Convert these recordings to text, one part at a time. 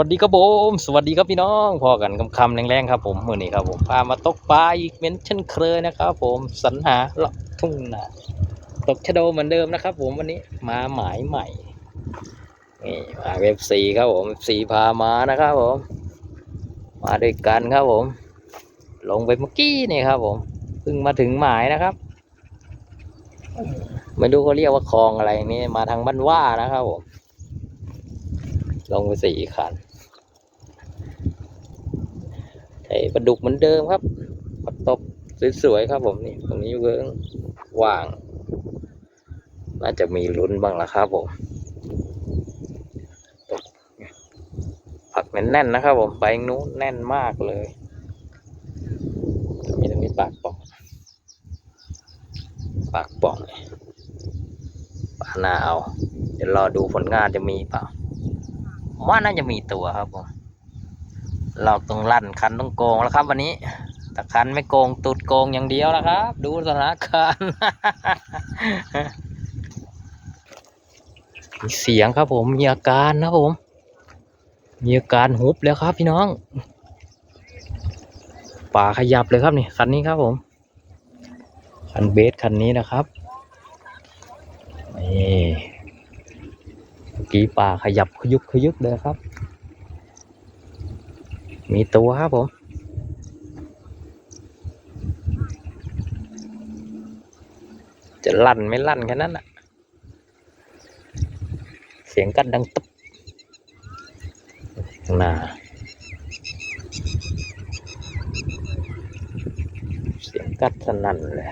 สวัสดีครับผมสวัสดีครับพี่น้องพอกันคำคำๆแรงๆครับผมมื่อนี้ครับผมพามาตกปลาอีกเหมือนเช่นเคยนะครับ ผมสรรหาเลาะทุ่งนาตกชะโดเหมือนเดิมนะครับ ผมวันนี้มาหมายใหม่นี่มาเว็บซีครับผมซีพามานะครับผม มาด้วยกันครับผม ลงไปเมื่อกี้นี่ครับ ผมเพิ่งมาถึงหมายนะครับไม่รู้เขาเรียกว่าคลองอะไรนี่มาทางบ้านว่านะครับผมลงไปสี่คัน ไอ้ปลาดุกเหมือนเดิมครับปัดตบสวยๆครับผมนี่ตรงนี้เวิ้งว่าง น่าจะมีลุ้นบ้างละครับผมผักแน่นๆนะครับผมไปนู้นแน่นมากเลยตรงนี้ตรงนี้ปากป่อง ปากป่องปลาหนาเอาเดี๋ยวรอดูผลงานจะมีเปล่าว่าน่าจะมีตัวครับผม เราต้องลั่นคันต้องโกงแล้วครับ วันนี้แต่คันไม่โกงตุดโกงอย่างเดียวแล้วครับ ดูสถานการณ์มีเสียงครับผมมีอาการนะครับผม มีอาการฮุบแล้วครับพี่น้อง ป่าขยับเลยครับนี่คันนี้ครับผมคันเบสคันนี้นะครับนี่เมื่อกี้ปลาขยับขยุกขยุกเลยครับ มีตัวครับผมจะลั่นไม่ลั่นแค่นั้นแหละเสียงกันดังตุ๊บน้าเสียงกัดสนั่นเลย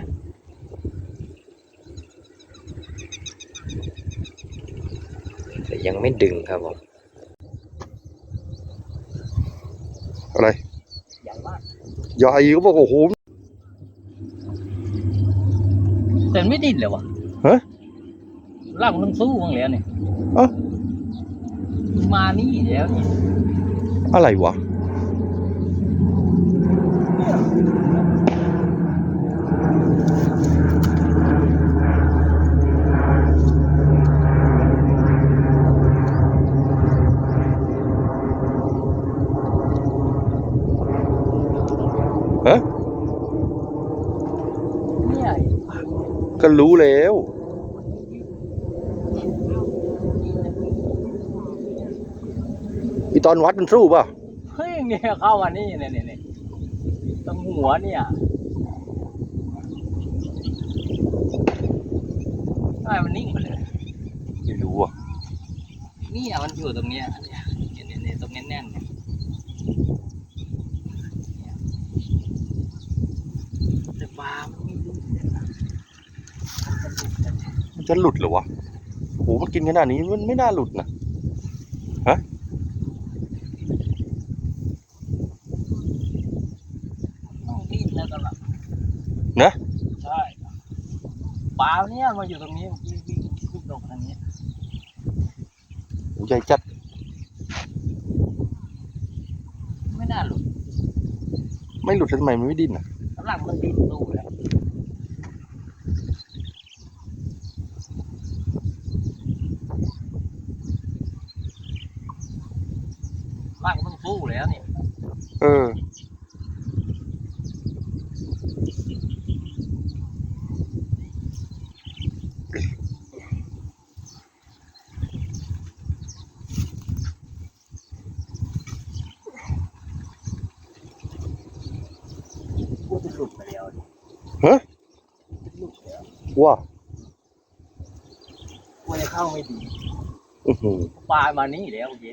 แต่ยังไม่ดึงครับผม อะไรใหญ่มากใหญ่ก็บอกโอ้โหแต่ไม่ดิ้นเลยวะฮะลากมันต้องสู้บ้างแล้วเนี่ยเอ้ามานี่แล้วนี่อะไรวะ ฮะเนี่ยก็รู้แล้ว อีตอนวัดมันสู้ป่ะ เฮ้ยเนี่ยเข้ามานี่เนี่ยเนี่ยเนี่ยตรงหัวเนี่ยทำไมมันนิ่งไปเลยไม่รู้อะนี่อะมันอยู่ตรงเนี้ยเนี่ยเนี่ยเนี่ยตรงแน่นๆเนี่ยแต่ปลา มันไม่รู้เนี่ยมันจะหลุดเลยมันจะหลุดเหรอวะโหมันกินขนาดนี้มันไม่น่าหลุดนะต้องรีบแล้วกันล่ะนะใช่ปลาเนี่ยมาอยู่ตรงนี้เมื่อกี้วิ่งขึ้นลงทางนี้โอ้ใหญ่จัด ไม่น่าหลุด ไม่หลุดแล้วทำไมมันไม่ดิ้นอะสำ หรับมันดิ้นสู้แล้วร่างต้องสู้แล้วเนี่ย เออ พูดจะห ลุดไปแล้วเนี่ยฮะหลุดแล้วว่ากลัวจะเข้าไม่ดีอือหือปลามานี่แล้วเจ๊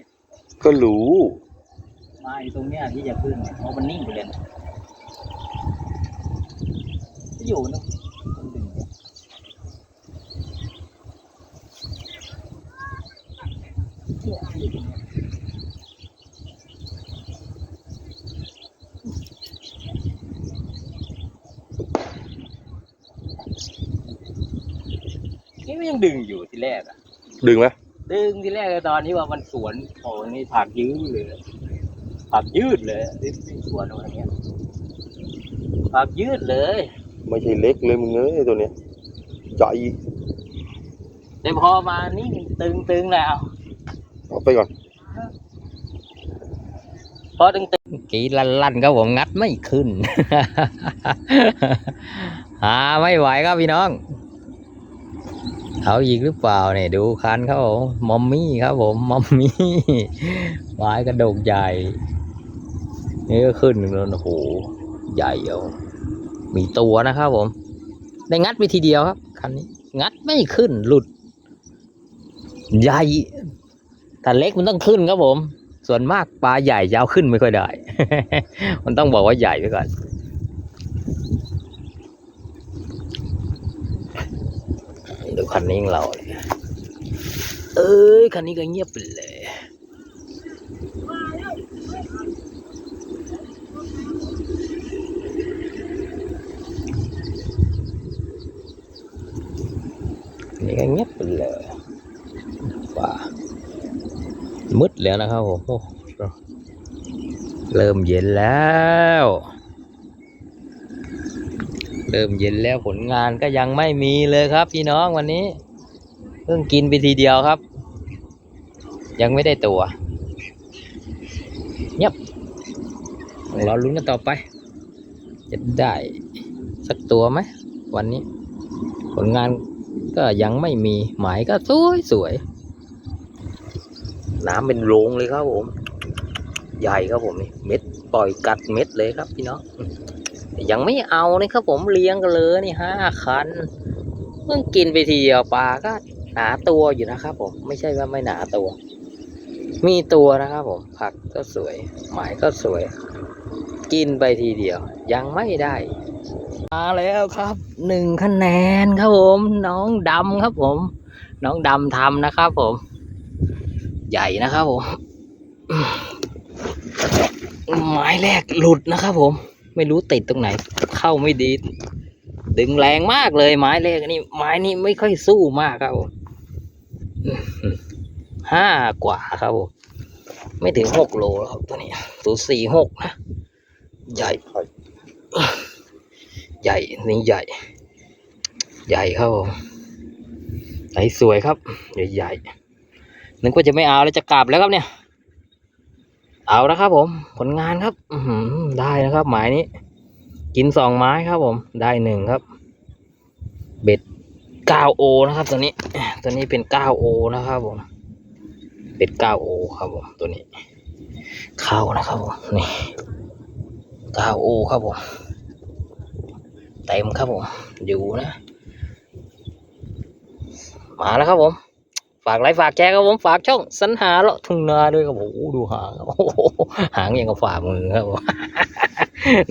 ก็รู้มาอยู่ตรงเนี้ยที่จะขึ้นเนี่ยเพราะมันนิ่งไปเลยนะที่อยู่นะมันดึงเนี่ยเนี่ยอยู่ตรงเนี้ย นี่มันยังดึงอยู่ที่แรกอะดึงไหมดึงที่แรกตอนนี้ว่ามันสวนโอ้นี่ผักยืดเลยผักยืดเลยที่ที่สวนอะไรเงี้ยผักยืดเลย ไม่ใช่เล็กเลยมึงเอ้ยตัวเนี้ยใหญ่แต่พอมานี่ตึงตึงๆแล้วเอาไปก่อนอตึงตึงกีลั่นลั่นๆครับผมงัดไม่ขึ้น หาไม่ไหวครับพี่น้อง เอาอีกหรือเปล่าเนี่ยดูคันครับผมมอมมี่ครับผมมอมมี่ไม้กระดกใหญ่ นี่ก็ขึ้นแล้วโอ้โหใหญ่เอามีตัวนะครับผม ได้งัดไปทีเดียวครับคันนี้ งัดไม่ขึ้นหลุด ใหญ่ถ้าเล็กมันต้องขึ้นครับผม ส่วนมากปลาใหญ่จะเอาขึ้นไม่ค่อยได้ มันต้องบอกว่าใหญ่ไปก่อน ดู คันนี้ของเราเนี่ยเอ้ยคันนี้ก็เงียบไปเลยนี่ก็เงียบไปเลยป่ามืดแล้วนะครับผมโอ้เริ่มเย็นแล้ว เริ่มเย็นแล้วผลงานก็ยังไม่มีเลยครับ พี่น้องวันนี้ เพิ่งกินไปทีเดียวครับ ยังไม่ได้ตัวเงียบเราลุ้นกันต่อไป จะได้สักตัวไหมวันนี้ ผลงานก็ยังไม่มีหมายก็สวยสวยน้ำเป็นโรงเลยครับผม ใหญ่ครับผมนี่เม็ดปล่อยกัดเม็ดเลยครับพี่น้อง ยังไม่เอาเลยครับผมเลี้ยงกันเลยนี่ห้าคันเพิ่งกินไปทีเดียวปลาก็หนาตัวอยู่นะครับผมไม่ใช่ว่าไม่หนาตัว มีตัวนะครับผมผักก็สวยหมายก็สวย กินไปทีเดียว ยังไม่ได้มาแล้วครับหนึ่งคะแนนครับผม น้องดำครับผม น้องดำทำนะครับผม ใหญ่นะครับผม ไม้แรกหลุดนะครับผม ไม่รู้ติดตรงไหน เข้าไม่ดี ดึงแรงมากเลยไม้แรกนี่ไม้นี่ไม่ค่อยสู้มากครับผมห้ากว่าครับผมไม่ถึงหกโลแล้วครับตัวนี้สูสี่หกนะใหญ่ ใหญ่นี่ใหญ่ ใหญ่ครับผมไหนสวยครับ ใหญ่ใหญ่ๆนึกว่าจะไม่เอาแล้วจะกลับแล้วครับเนี่ย เอาล้วครับ ผม ผลงานครับได้นะครับ หมายนี้ กินสองไม้ครับ ผม ได้หนึ่งครับ เบ็ดเก้าโอนะครับ ตัวนี้ตัวนี้เป็นเก้าโอนะครับ ผมเบ็ดเก้าโอครับ ผม ตัวนี้ เข้านะครับผมนี่เก้าโอครับผมเต็มครับผม อยู่นะ มาแล้วครับผม ฝากไลค์ฝากแชร์ครับผมฝากช่องสัญหาเลาะทุ่งนาด้วยครับผมโอ้ดูหางโอ้โหหางอย่างกับฝ่ามือครับ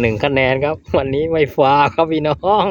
หนึ่งคะแนนครับ วันนี้ไม่ฟ้าครับพี่น้อง